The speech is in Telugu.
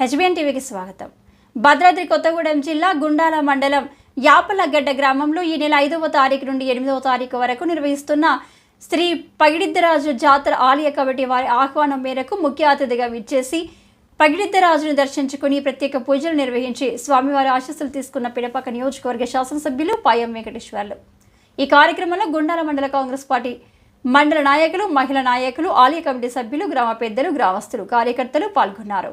హెచ్బిఎన్ టీవీకి స్వాగతం. భద్రాద్రి కొత్తగూడెం జిల్లా గుండాల మండలం యాపలగడ్డ గ్రామంలో ఈ నెల ఐదవ తారీఖు నుండి ఎనిమిదవ తారీఖు వరకు నిర్వహిస్తున్న శ్రీ పగిడిద్దరాజు జాతర ఆలయ కమిటీ వారి ఆహ్వానం మేరకు ముఖ్య అతిథిగా విచ్చేసి పగిడిద్దరాజును దర్శించుకుని ప్రత్యేక పూజలు నిర్వహించి స్వామివారి ఆశీస్సులు తీసుకున్న పిడపక్క నియోజకవర్గ శాసనసభ్యులు పాయం వెంకటేశ్వర్లు. ఈ కార్యక్రమంలో గుండాల మండల కాంగ్రెస్ పార్టీ మండల నాయకులు మహిళా నాయకులు ఆలయ కమిటీ సభ్యులు గ్రామ పెద్దలు గ్రామస్తులు కార్యకర్తలు పాల్గొన్నారు.